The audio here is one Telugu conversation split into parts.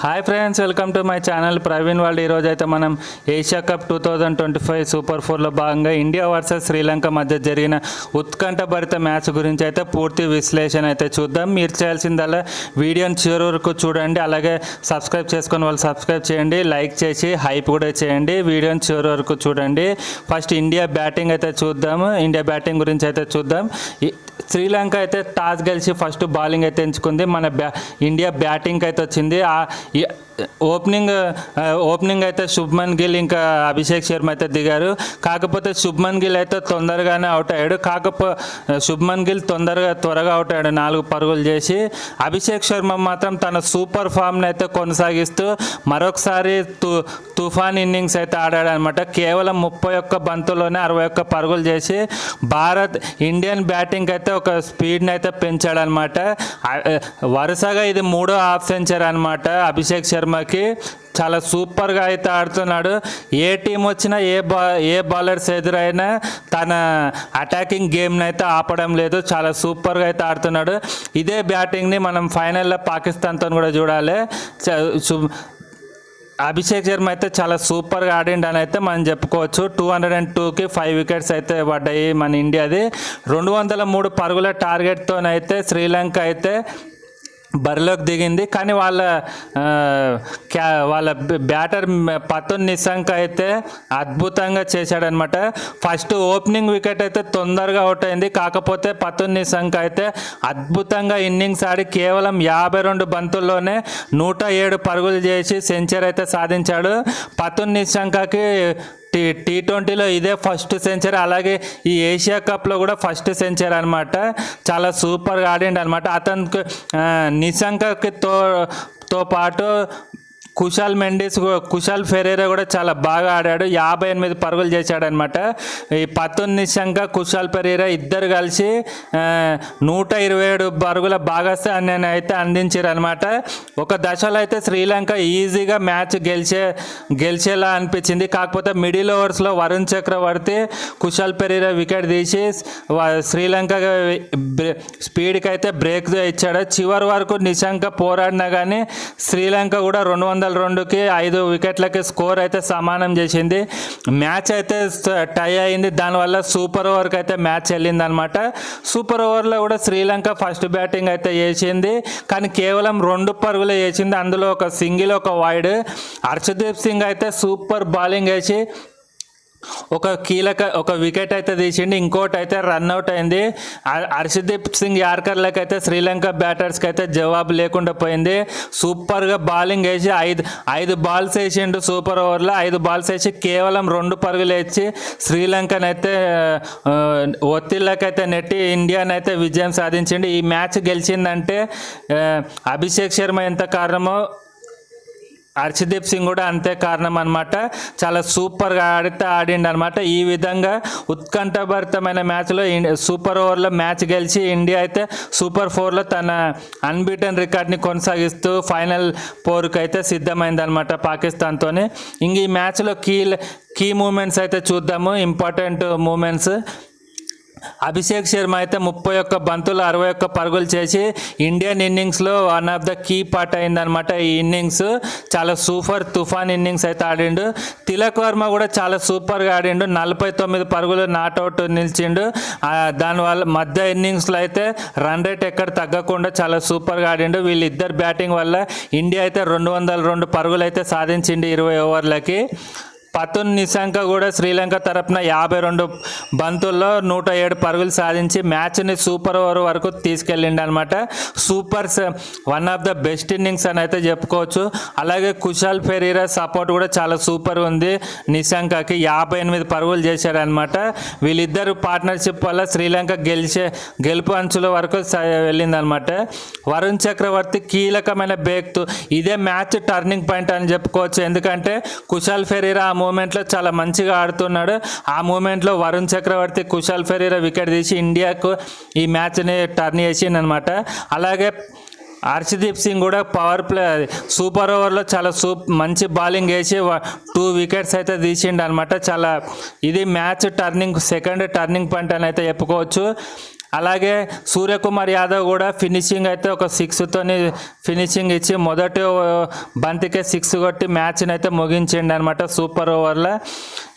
Hi friends welcome to my channel Praveen వాళ్ళు ఈరోజు అయితే మనం Asia cup two thousand twenty five super ఫోర్లో భాగంగా ఇండియా వర్సెస్ శ్రీలంక మధ్య జరిగిన ఉత్కంఠభరిత మ్యాచ్ గురించి అయితే పూర్తి విశ్లేషణ అయితే చూద్దాం. మీరు చేయాల్సిందల్లా వీడియోని చివరి వరకు చూడండి. అలాగే సబ్స్క్రైబ్ చేసుకొని వాళ్ళు సబ్స్క్రైబ్ చేయండి. లైక్ చేసి హైప్ కూడా చేయండి. వీడియోని చివరి వరకు చూడండి. ఫస్ట్ ఇండియా బ్యాటింగ్ అయితే చూద్దాము. ఇండియా బ్యాటింగ్ గురించి అయితే చూద్దాం. శ్రీలంక అయితే టాస్ గెలిచి ఫస్ట్ బౌలింగ్ అయితే ఎంచుకుంది. మన బ్యా ఇండియా బ్యాటింగ్కి అయితే వచ్చింది. ఆ ఓపెనింగ్ ఓపెనింగ్ అయితే శుభ్మన్ గిల్ ఇంకా అభిషేక్ శర్మ అయితే దిగారు. కాకపోతే శుభ్మన్ గిల్ అయితే తొందరగానే అవుట్ అయ్యాడు. కాకపోతే శుభ్మన్ గిల్ తొందరగా త్వరగా అవుట్ అయ్యాడు. నాలుగు పరుగులు చేసి. అభిషేక్ శర్మ మాత్రం తన సూపర్ ఫామ్ని అయితే కొనసాగిస్తూ మరొకసారి తు తుఫాన్ ఇన్నింగ్స్ అయితే ఆడాడు అనమాట కేవలం ముప్పై ఒక్క బంతుల్లోనే అరవై ఒక్క పరుగులు చేసి భారత్ ఇండియన్ బ్యాటింగ్ అయితే ఒక స్పీడ్ని అయితే పెంచాడనమాట. వరుసగా ఇది మూడో హాఫ్ సెంచరీ అనమాట. అభిషేక్ శర్మ శర్మకి చాలా సూపర్గా అయితే ఆడుతున్నాడు. ఏ టీం వచ్చినా ఏ బా ఏ బౌలర్స్ ఎదురైనా తన అటాకింగ్ గేమ్ని అయితే ఆపడం లేదు. చాలా సూపర్గా అయితే ఆడుతున్నాడు. ఇదే బ్యాటింగ్ని మనం ఫైనల్లో పాకిస్తాన్తో కూడా చూడాలి. అభిషేక్ శర్మ అయితే చాలా సూపర్గా ఆడిండు అని అయితే మనం చెప్పుకోవచ్చు. టూ హండ్రెడ్ అండ్ టూకి ఫైవ్ వికెట్స్ అయితే పడ్డాయి మన ఇండియాది. రెండు వందల మూడు పరుగుల టార్గెట్తోనైతే శ్రీలంక అయితే బరిలోకి దిగింది. కానీ వాళ్ళ క్యా వాళ్ళ బ్యాటర్ పతున్ నిశాంక్ అయితే అద్భుతంగా చేశాడనమాట ఫస్ట్ ఓపెనింగ్ వికెట్ అయితే తొందరగా అవుట్ అయింది. కాకపోతే పతున్ నిశాంక్ అయితే అద్భుతంగా ఇన్నింగ్స్ ఆడి కేవలం యాభై రెండు బంతుల్లోనే నూట ఏడు పరుగులు చేసి సెంచరీ అయితే సాధించాడు. పతున్ నిశాంకకి టీ టీ ట్వంటీలో ఇదే ఫస్ట్ సెంచరీ. అలాగే ఈ ఏషియా కప్లో కూడా ఫస్ట్ సెంచరీ అనమాట చాలా సూపర్గా ఆడిండు అనమాట అతనికి ఆ, నిశంకకి తో తో పాటు కుశాల్ మెండిస్ కుశాల్ ఫెరేరా కూడా చాలా బాగా ఆడాడు. యాభై ఎనిమిది పరుగులు చేశాడనమాట ఈ పతున్ నిశంక కుశాల్ ఫెరేరా ఇద్దరు కలిసి నూట ఇరవై ఏడు పరుగుల భాగస్వామ్యాన్ని అయితే అందించారు అనమాట ఒక దశలో అయితే శ్రీలంక ఈజీగా మ్యాచ్ గెలిచే గెలిచేలా అనిపించింది. కాకపోతే మిడిల్ ఓవర్స్లో వరుణ్ చక్రవర్తి కుశాల్ పెరీరా వికెట్ తీసి శ్రీలంక బ్రే- స్పీడ్కి అయితే బ్రేక్ ఇచ్చాడు. చివరి వరకు నిశంక పోరాడినా కానీ శ్రీలంక కూడా రెండు వందల రెండుకి ఐదు వికెట్లకి స్కోర్ అయితే సమానం చేసింది. మ్యాచ్ అయితే టై అయింది. దానివల్ల సూపర్ ఓవర్కి అయితే మ్యాచ్ వెళ్ళింది అనమాట సూపర్ ఓవర్లో కూడా శ్రీలంక ఫస్ట్ బ్యాటింగ్ అయితే వేసింది కానీ కేవలం రెండు పరుగులే వేసింది అందులో ఒక సింగిల్ ఒక వైడ్. హర్షదీప్ సింగ్ అయితే సూపర్ బౌలింగ్ వేసి ఒక కీలక ఒక వికెట్ అయితే తీసిండి ఇంకోటి అయితే రన్అట్ అయింది. హర్షదీప్ సింగ్ యార్కర్లకు అయితే శ్రీలంక బ్యాటర్స్కి అయితే జవాబు లేకుండా పోయింది. సూపర్గా బౌలింగ్ వేసి ఐదు ఐదు బాల్స్ వేసిండు సూపర్ ఓవర్లో ఐదు బాల్స్ వేసి కేవలం రెండు పరుగులు వేసి శ్రీలంకనైతే ఆ, ఒత్తిళ్ళకైతే నెట్టి ఇండియానైతే విజయం సాధించిండు. ఈ మ్యాచ్ గెలిచిందంటే అభిషేక్ శర్మ ఎంత కారణమో హర్షదీప్ సింగ్ కూడా అంతే కారణం అనమాట చాలా సూపర్గా ఆడితే ఆడిండు అనమాట ఈ విధంగా ఉత్కంఠభరితమైన మ్యాచ్లో సూపర్ ఓవర్లో మ్యాచ్ గెలిచి ఇండియా అయితే సూపర్ ఫోర్లో తన అన్బీటన్ రికార్డ్ని కొనసాగిస్తూ ఫైనల్ పోరుకు అయితే సిద్ధమైందనమాట పాకిస్తాన్తో ఇంక ఈ మ్యాచ్లో కీ కీ మూమెంట్స్ అయితే చూద్దాము. ఇంపార్టెంట్ మూమెంట్స్ అభిషేక్ శర్మ అయితే ముప్పై ఒక్క బంతులు అరవై ఒక్క పరుగులు చేసి ఇండియన్ ఇన్నింగ్స్లో one of the key part అయిందనమాట ఈ ఇన్నింగ్స్. చాలా సూపర్ తుఫాన్ ఇన్నింగ్స్ అయితే ఆడిండు. తిలక్ వర్మ కూడా చాలా సూపర్గా ఆడిండు. నలభై తొమ్మిది పరుగులు నాట్అవుట్ నిలిచిండు. దానివల్ల మధ్య ఇన్నింగ్స్లో అయితే రన్ రేట్ ఎక్కడ తగ్గకుండా చాలా సూపర్గా ఆడిండు. వీళ్ళిద్దరు బ్యాటింగ్ వల్ల ఇండియా అయితే రెండు వందల రెండు పరుగులు అయితే సాధించిండు ఇరవై ఓవర్లకి. పతున్ నిశాంక కూడా శ్రీలంక తరపున యాభై రెండు బంతుల్లో నూట ఏడు పరుగులు సాధించి మ్యాచ్ని సూపర్ ఓవర్ వరకు తీసుకెళ్ళిండు అనమాట super one of the best innings అని అయితే చెప్పుకోవచ్చు. అలాగే కుశాల్ ఫెరీరా సపోర్ట్ కూడా చాలా సూపర్ ఉంది నిశాంకకి. యాభై ఎనిమిది పరుగులు చేశారనమాట వీళ్ళిద్దరు పార్ట్నర్షిప్ వల్ల శ్రీలంక గెలిచే గెలుపు అంచుల వరకు వెళ్ళిందనమాట. వరుణ్ చక్రవర్తి కీలకమైన బేక్తు ఇదే మ్యాచ్ టర్నింగ్ పాయింట్ అని చెప్పుకోవచ్చు. ఎందుకంటే కుశాల్ ఫెరీరా ఆ మూమెంట్లో చాలా మంచిగా ఆడుతున్నాడు. ఆ మూమెంట్లో వరుణ్ చక్రవర్తి కుశాల్ ఫెరీరా వికెట్ తీసి ఇండియాకు ఈ మ్యాచ్ని టర్న్ చేసిందనమాట అలాగే హర్షదీప్ సింగ్ కూడా పవర్ ప్లే సూపర్ ఓవర్లో చాలా సూప్ మంచి బౌలింగ్ వేసి టూ వికెట్స్ అయితే తీసిండు అనమాట చాలా ఇది match turning second turning point అని అయితే చెప్పుకోవచ్చు. అలాగే సూర్యకుమార్ యాదవ్ కూడా ఫినిషింగ్ అయితే ఒక సిక్స్తోని ఫినిషింగ్ ఇచ్చి మొదటి బంతికే సిక్స్ కొట్టి మ్యాచ్ని అయితే ముగించిండు అనమాట సూపర్ ఓవర్లో.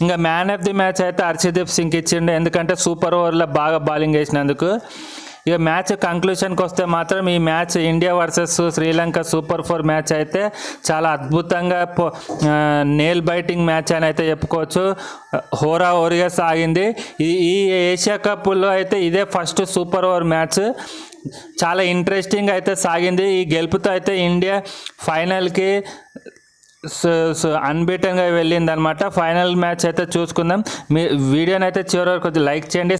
ఇంకా మ్యాన్ ఆఫ్ ది మ్యాచ్ అయితే హర్షదీప్ సింగ్ ఇచ్చిండు. ఎందుకంటే సూపర్ ఓవర్లో బాగా బౌలింగ్ వేసినందుకు. ఇక మ్యాచ్ కంక్లూషన్కి వస్తే మాత్రం ఈ match India versus Sri Lanka super four match అయితే చాలా అద్భుతంగా నేల్ బైటింగ్ మ్యాచ్ అని అయితే చెప్పుకోవచ్చు. హోరా ఓరిగా సాగింది ఈ ఈ ఏషియా కప్లో అయితే ఇదే ఫస్ట్ సూపర్ ఓవర్ మ్యాచ్. చాలా ఇంట్రెస్టింగ్ అయితే సాగింది. ఈ గెలుపుతో అయితే ఇండియా ఫైనల్కి అన్బీటన్గా వెళ్ళింది అనమాట ఫైనల్ మ్యాచ్ అయితే చూసుకుందాం. మీ వీడియోని అయితే చివరి వరకు లైక్ చేయండి.